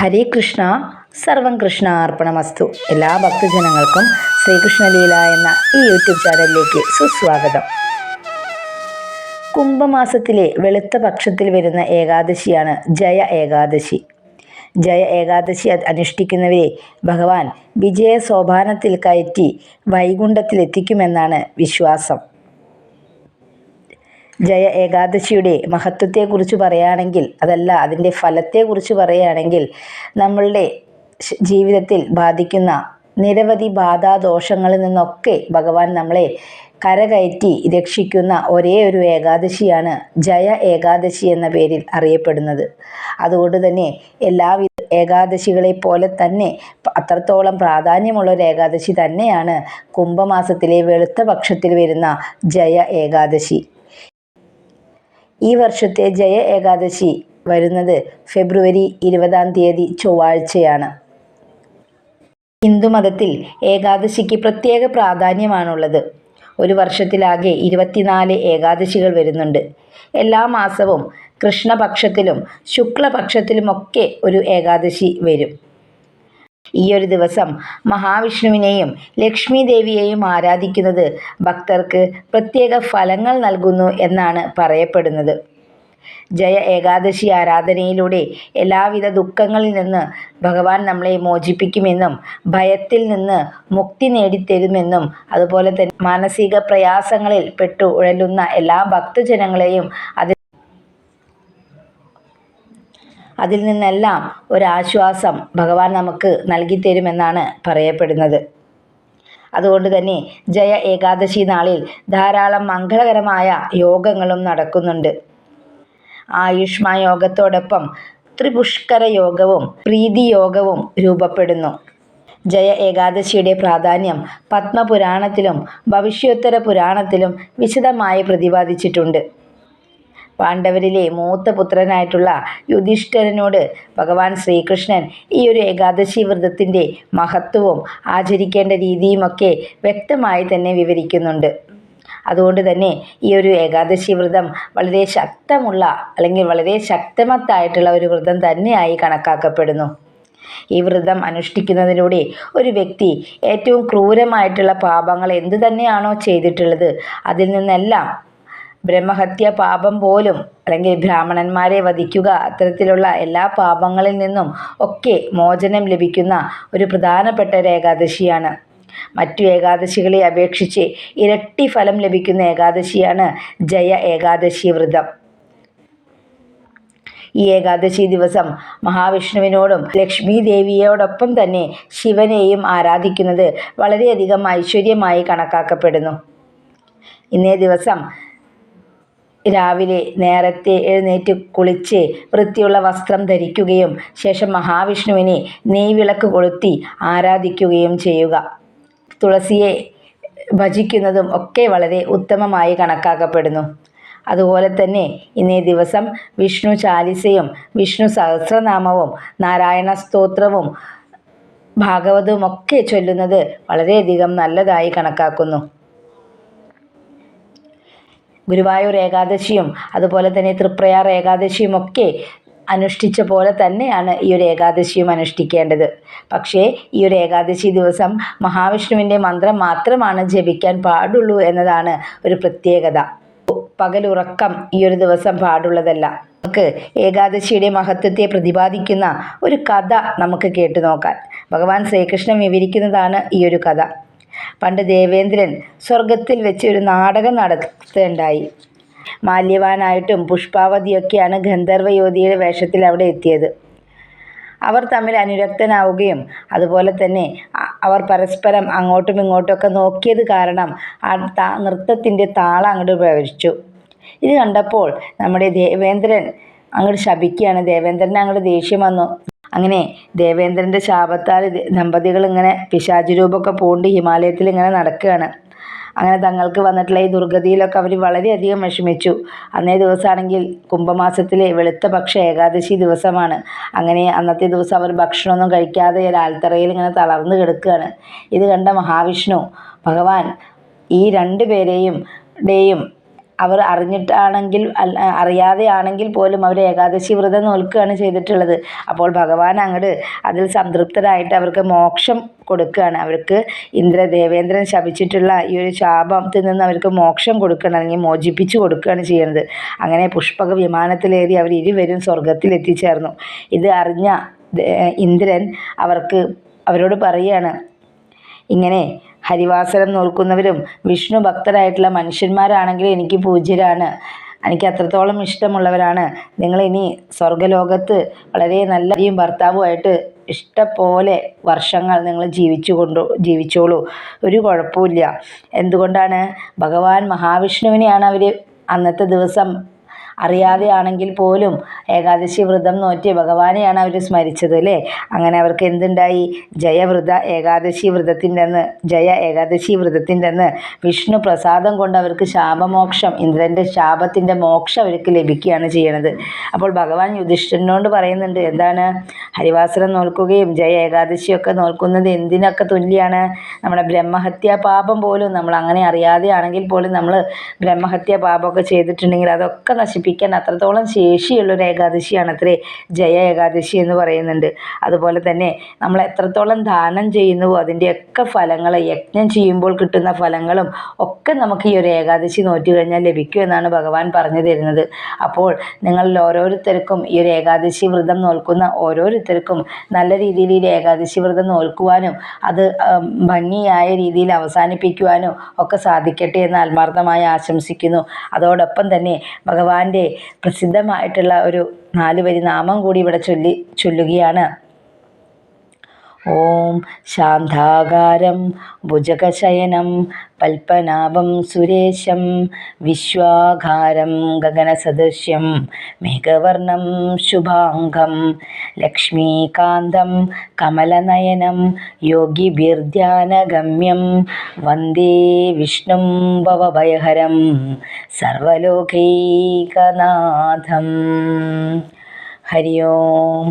ഹരേ കൃഷ്ണ സർവം കൃഷ്ണ അർപ്പണമസ്തു. എല്ലാ ഭക്തജനങ്ങൾക്കും ശ്രീകൃഷ്ണലീല എന്ന ഈ യൂട്യൂബ് ചാനലിലേക്ക് സുസ്വാഗതം. കുംഭമാസത്തിലെ വെളുത്ത പക്ഷത്തിൽ വരുന്ന ഏകാദശിയാണ് ജയ ഏകാദശി. ജയ ഏകാദശി അനുഷ്ഠിക്കുന്നവരെ ഭഗവാൻ വിജയ സോപാനത്തിൽ കയറ്റി വൈകുണ്ഠത്തിലെത്തിക്കുമെന്നാണ് വിശ്വാസം. ജയ ഏകാദശിയുടെ മഹത്വത്തെക്കുറിച്ച് പറയുകയാണെങ്കിൽ അതല്ല അതിന്റെ ഫലത്തെക്കുറിച്ച് പറയുകയാണെങ്കിൽ നമ്മളുടെ ജീവിതത്തിൽ ബാധിക്കുന്ന നിരവധി ബാധാദോഷങ്ങളിൽ നിന്നൊക്കെ ഭഗവാൻ നമ്മളെ കരകയറ്റി രക്ഷിക്കുന്ന ഒരേ ഒരു ഏകാദശിയാണ് ജയ ഏകാദശി എന്ന പേരിൽ അറിയപ്പെടുന്നത്. അതുകൊണ്ട് തന്നെ എല്ലാവിധ ഏകാദശികളെ പോലെ തന്നെ അത്രത്തോളം പ്രാധാന്യമുള്ള ഒരു ഏകാദശി തന്നെയാണ് കുംഭമാസത്തിലെ വെളുത്ത പക്ഷത്തിൽ വരുന്ന ജയ ഏകാദശി. ഈ വർഷത്തെ ജയ ഏകാദശി വരുന്നത് ഫെബ്രുവരി ഇരുപതാം തീയതി ചൊവ്വാഴ്ചയാണ്. ഹിന്ദുമതത്തിൽ ഏകാദശിക്ക് പ്രത്യേക പ്രാധാന്യമാണുള്ളത്. ഒരു വർഷത്തിലാകെ ഇരുപത്തിനാല് ഏകാദശികൾ വരുന്നുണ്ട്. എല്ലാ മാസവും കൃഷ്ണപക്ഷത്തിലും ശുക്ലപക്ഷത്തിലുമൊക്കെ ഒരു ഏകാദശി വരും. ഈ ഒരു ദിവസം മഹാവിഷ്ണുവിനെയും ലക്ഷ്മി ദേവിയെയും ആരാധിക്കുന്നത് ഭക്തർക്ക് പ്രത്യേക ഫലങ്ങൾ നൽകുന്നു എന്നാണ് പറയപ്പെടുന്നത്. ജയ ഏകാദശി ആരാധനയിലൂടെ എല്ലാവിധ ദുഃഖങ്ങളിൽ നിന്ന് ഭഗവാൻ നമ്മളെ മോചിപ്പിക്കുമെന്നും ഭയത്തിൽ നിന്ന് മുക്തി നേടിത്തരുമെന്നും അതുപോലെ തന്നെ മാനസിക പ്രയാസങ്ങളിൽ പെട്ടു ഉഴലുന്ന എല്ലാ ഭക്തജനങ്ങളെയും അതിൽ അതിൽ നിന്നെല്ലാം ഒരാശ്വാസം ഭഗവാൻ നമുക്ക് നൽകിത്തരുമെന്നാണ് പറയപ്പെടുന്നത്. അതുകൊണ്ട് തന്നെ ജയ ഏകാദശി നാളിൽ ധാരാളം മംഗളകരമായ യോഗങ്ങളും നടക്കുന്നുണ്ട്. ആയുഷ്മാ യോഗത്തോടൊപ്പം ത്രിപുഷ്കര യോഗവും പ്രീതി യോഗവും രൂപപ്പെടുന്നു. ജയ ഏകാദശിയുടെ പ്രാധാന്യം പത്മപുരാണത്തിലും ഭവിഷ്യോത്തര പുരാണത്തിലും വിശദമായി പ്രതിപാദിച്ചിട്ടുണ്ട്. പാണ്ഡവരിലെ മൂത്ത പുത്രനായിട്ടുള്ള യുധിഷ്ഠിരനോട് ഭഗവാൻ ശ്രീകൃഷ്ണൻ ഈ ഒരു ഏകാദശി വ്രതത്തിന്റെ മഹത്വവും ആചരിക്കേണ്ട രീതിയുമൊക്കെ വ്യക്തമായി തന്നെ വിവരിക്കുന്നുണ്ട്. അതുകൊണ്ട് തന്നെ ഈ ഒരു ഏകാദശി വ്രതം വളരെ ശക്തമുള്ള അല്ലെങ്കിൽ വളരെ ശക്തമത്തായിട്ടുള്ള ഒരു വ്രതം തന്നെയായി കണക്കാക്കപ്പെടുന്നു. ഈ വ്രതം അനുഷ്ഠിക്കുന്നതിലൂടെ ഒരു വ്യക്തി ഏറ്റവും ക്രൂരമായിട്ടുള്ള പാപങ്ങൾ എന്തു തന്നെയാണോ ചെയ്തിട്ടുള്ളത് അതിൽ നിന്നെല്ലാം ബ്രഹ്മഹത്യ പാപം പോലും അല്ലെങ്കിൽ ബ്രാഹ്മണന്മാരെ വധിക്കുക അത്തരത്തിലുള്ള എല്ലാ പാപങ്ങളിൽ നിന്നും ഒക്കെ മോചനം ലഭിക്കുന്ന ഒരു പ്രധാനപ്പെട്ട ഒരു ഏകാദശിയാണ്. മറ്റു ഏകാദശികളെ അപേക്ഷിച്ച് ഇരട്ടി ഫലം ലഭിക്കുന്ന ഏകാദശിയാണ് ജയ ഏകാദശി വ്രതം. ഈ ഏകാദശി ദിവസം മഹാവിഷ്ണുവിനോടും ലക്ഷ്മി ദേവിയോടൊപ്പം തന്നെ ശിവനെയും ആരാധിക്കുന്നത് വളരെയധികം ഐശ്വര്യമായി കണക്കാക്കപ്പെടുന്നു. ഇന്നേ ദിവസം രാവിലെ നേരത്തെ എഴുന്നേറ്റ് കുളിച്ച് വൃത്തിയുള്ള വസ്ത്രം ധരിക്കുകയും ശേഷം മഹാവിഷ്ണുവിനെ നെയ്വിളക്ക് കൊളുത്തി ആരാധിക്കുകയും ചെയ്യുക. തുളസിയെ ഭജിക്കുന്നതും ഒക്കെ വളരെ ഉത്തമമായി കണക്കാക്കപ്പെടുന്നു. അതുപോലെ തന്നെ ഇന്നേ ദിവസം വിഷ്ണു ചാലിസയും വിഷ്ണു സഹസ്രനാമവും നാരായണ സ്തോത്രവും ഭാഗവതവും ഒക്കെ ചൊല്ലുന്നത് വളരെയധികം നല്ലതായി കണക്കാക്കുന്നു. ഗുരുവായൂർ ഏകാദശിയും അതുപോലെ തന്നെ തൃപ്രയാർ ഏകാദശിയും ഒക്കെ അനുഷ്ഠിച്ച പോലെ തന്നെയാണ് ഈ ഒരു ഏകാദശിയും അനുഷ്ഠിക്കേണ്ടത്. പക്ഷേ ഈ ഒരു ഏകാദശി ദിവസം മഹാവിഷ്ണുവിന്റെ മന്ത്രം മാത്രമാണ് ജപിക്കാൻ പാടുള്ളൂ എന്നതാണ് ഒരു പ്രത്യേകത. പകലുറക്കം ഈ ഒരു ദിവസം പാടുള്ളതല്ല. നമുക്ക് ഏകാദശിയുടെ മഹത്വത്തെ പ്രതിപാദിക്കുന്ന ഒരു കഥ നമുക്ക് കേട്ടു നോക്കാൻ ഭഗവാൻ ശ്രീകൃഷ്ണൻ വിവരിക്കുന്നതാണ് ഈ ഒരു കഥ. പണ്ട് ദേവേന്ദ്രൻ സ്വർഗത്തിൽ വെച്ച് ഒരു നാടകം നടത്തേണ്ടായി. മാല്യവാനായിട്ടും പുഷ്പാവതിയൊക്കെയാണ് ഗന്ധർവ യുവതിയുടെ വേഷത്തിൽ അവിടെ എത്തിയത്. അവർ തമ്മിൽ അനുരക്തനാവുകയും അതുപോലെ തന്നെ അവർ പരസ്പരം അങ്ങോട്ടും ഇങ്ങോട്ടുമൊക്കെ നോക്കിയത് കാരണം ആ താ നൃത്തത്തിന്റെ താളം അങ്ങോട്ട് പ്രവഹിച്ചു ഇത് കണ്ടപ്പോൾ നമ്മുടെ ദേവേന്ദ്രൻ അങ്ങോട്ട് ശപിക്കുകയാണ്. ദേവേന്ദ്രൻ അങ്ങോട്ട് ദേഷ്യം വന്നു. അങ്ങനെ ദേവേന്ദ്രന്റെ ശാപത്താൽ ദമ്പതികൾ ഇങ്ങനെ പിശാചി രൂപമൊക്കെ പൂണ്ട് ഹിമാലയത്തിൽ ഇങ്ങനെ നടക്കുകയാണ്. അങ്ങനെ തങ്ങൾക്ക് വന്നിട്ടുള്ള ഈ ദുർഗതിയിലൊക്കെ അവർ വളരെയധികം വിഷമിച്ചു. അന്നേ ദിവസമാണെങ്കിൽ കുംഭമാസത്തിലെ വെളുത്ത പക്ഷ ഏകാദശി ദിവസമാണ്. അങ്ങനെ അന്നത്തെ ദിവസം അവർ ഭക്ഷണമൊന്നും കഴിക്കാതെ ഒരു ആൽത്തറയിൽ ഇങ്ങനെ തളർന്നു കിടക്കുകയാണ്. ഇത് കണ്ട മഹാവിഷ്ണു ഭഗവാൻ ഈ രണ്ടു പേരെയും ടെയും അവർ അറിഞ്ഞിട്ടാണെങ്കിൽ അറിയാതെ ആണെങ്കിൽ പോലും അവർ ഏകാദശി വ്രതം നോൽക്കുകയാണ് ചെയ്തിട്ടുള്ളത്. അപ്പോൾ ഭഗവാൻ അങ്ങോട്ട് അതിൽ സംതൃപ്തരായിട്ട് അവർക്ക് മോക്ഷം കൊടുക്കുകയാണ്. അവർക്ക് ഇന്ദ്ര ദേവേന്ദ്രൻ ശപിച്ചിട്ടുള്ള ഈ ഒരു ശാപത്തിൽ നിന്ന് അവർക്ക് മോക്ഷം കൊടുക്കണം അല്ലെങ്കിൽ മോചിപ്പിച്ചു കൊടുക്കുകയാണ് ചെയ്യുന്നത്. അങ്ങനെ പുഷ്പക വിമാനത്തിലേറി അവർ ഇരുവരും സ്വർഗത്തിൽ എത്തിച്ചേർന്നു. ഇത് അറിഞ്ഞ ഇന്ദ്രൻ അവർക്ക് അവരോട് പറയുകയാണ് ഇങ്ങനെ ഹരിവാസരം നോൽക്കുന്നവരും വിഷ്ണു ഭക്തരായിട്ടുള്ള മനുഷ്യന്മാരാണെങ്കിൽ എനിക്ക് പൂജ്യരാണ്. എനിക്ക് അത്രത്തോളം ഇഷ്ടമുള്ളവരാണ്. നിങ്ങളിനി സ്വർഗലോകത്ത് വളരെ നല്ല ഈ ഭർത്താവുമായിട്ട് ഇഷ്ടപോലെ വർഷങ്ങൾ നിങ്ങൾ ജീവിച്ചു കൊണ്ടു ജീവിച്ചോളൂ. ഒരു കുഴപ്പമില്ല എന്തുകൊണ്ടാണ്? ഭഗവാൻ മഹാവിഷ്ണുവിനെയാണ് അവർ അന്നത്തെ ദിവസം അറിയാതെ ആണെങ്കിൽ പോലും ഏകാദശി വ്രതം നോറ്റി ഭഗവാനെയാണ് അവർ സ്മരിച്ചത് അല്ലേ? അങ്ങനെ അവർക്ക് എന്തുണ്ടായി? ജയവ്രത ഏകാദശി വ്രതത്തിന്റെ അന്ന് ജയ ഏകാദശി വ്രതത്തിന്റെ അന്ന് വിഷ്ണു പ്രസാദം കൊണ്ട് അവർക്ക് ശാപമോക്ഷം ഇന്ദ്രന്റെ ശാപത്തിന്റെ മോക്ഷം അവർക്ക് ലഭിക്കുകയാണ് ചെയ്യണത്. അപ്പോൾ ഭഗവാൻ യുധിഷ്ഠിരനോട് പറയുന്നുണ്ട് എന്താണ്? ഹരിവാസരം നോൽക്കുകയും ജയ ഏകാദശിയൊക്കെ നോൽക്കുന്നത് എന്തിനൊക്കെ തുല്യമാണ് നമ്മുടെ ബ്രഹ്മഹത്യാ പാപം പോലും നമ്മൾ അങ്ങനെ അറിയാതെ ആണെങ്കിൽ പോലും നമ്മൾ ബ്രഹ്മഹത്യാ പാപമൊക്കെ ചെയ്തിട്ടുണ്ടെങ്കിൽ അതൊക്കെ നശിപ്പിക്കാൻ അത്രത്തോളം ശേഷിയുള്ള ഒരു ഏകാദശിയാണ് അത്രേ ജയ ഏകാദശി എന്ന് പറയുന്നുണ്ട്. അതുപോലെ തന്നെ നമ്മൾ എത്രത്തോളം ദാനം ചെയ്യുന്നുവോ അതിന്റെയൊക്കെ ഫലങ്ങൾ യജ്ഞം ചെയ്യുമ്പോൾ കിട്ടുന്ന ഫലങ്ങളും ഒക്കെ നമുക്ക് ഈ ഒരു ഏകാദശി നോറ്റു കഴിഞ്ഞാൽ ലഭിക്കും എന്നാണ് ഭഗവാൻ പറഞ്ഞു തരുന്നത്. അപ്പോൾ നിങ്ങളിൽ ഓരോരുത്തർക്കും ഈ ഒരു ഏകാദശി വ്രതം നോൽക്കുന്ന ഓരോരുത്തർക്കും നല്ല രീതിയിൽ ഈ ഏകാദശി വ്രതം നോൽക്കുവാനും അത് ഭംഗിയായ രീതിയിൽ അവസാനിപ്പിക്കുവാനും ഒക്കെ സാധിക്കട്ടെ എന്ന് ആത്മാർത്ഥമായി ആശംസിക്കുന്നു. അതോടൊപ്പം തന്നെ ഭഗവാന്റെ പ്രസിദ്ധമായിട്ടുള്ള ഒരു നാലുവരി നാമം കൂടി ഇവിടെ ചൊല്ലി ചൊല്ലുകയാണ്. ഓം ശാന്താകാരം ഭുജകശയനം പൽപ്പനാഭം സുരേശം വിശ്വാകാരം ഗഗനസദൃശ്യം മേഘവർണം ശുഭാംഗം ലക്ഷ്മീകാന്തം കമലനയനം യോഗിഭിർധ്യാനഗമ്യം വന്ദേ വിഷ്ണും ഭവഭയഹരം സർവലോകൈകനാഥം ഹരി ഓം